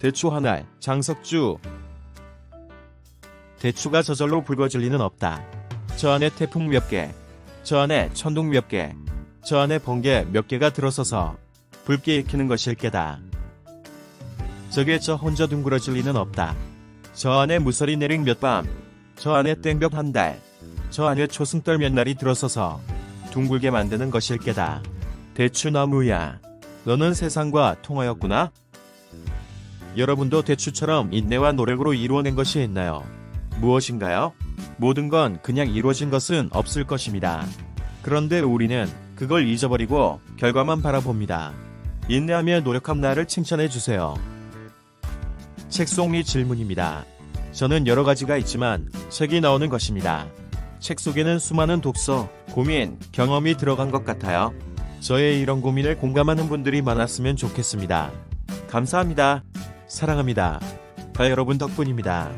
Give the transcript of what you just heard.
대추 하나, 장석주. 대추가 저절로 붉어질 리는 없다. 저 안에 태풍 몇 개, 저 안에 천둥 몇 개, 저 안에 번개 몇 개가 들어서서 붉게 익히는 것일 게다. 저게 저 혼자 둥그러질 리는 없다. 저 안에 무설이 내린 몇 밤, 저 안에 땡볕 한 달, 저 안에 초승달 몇 날이 들어서서 둥글게 만드는 것일 게다. 대추나무야, 너는 세상과 통하였구나? 여러분도 대추처럼 인내와 노력으로 이루어낸 것이 있나요? 무엇인가요? 모든 건 그냥 이루어진 것은 없을 것입니다. 그런데 우리는 그걸 잊어버리고 결과만 바라봅니다. 인내하며 노력한 나를 칭찬해 주세요. 책 속리 질문입니다. 저는 여러 가지가 있지만 책이 나오는 것입니다. 책 속에는 수많은 독서, 고민, 경험이 들어간 것 같아요. 저의 이런 고민을 공감하는 분들이 많았으면 좋겠습니다. 감사합니다. 사랑합니다. 다 여러분 덕분입니다.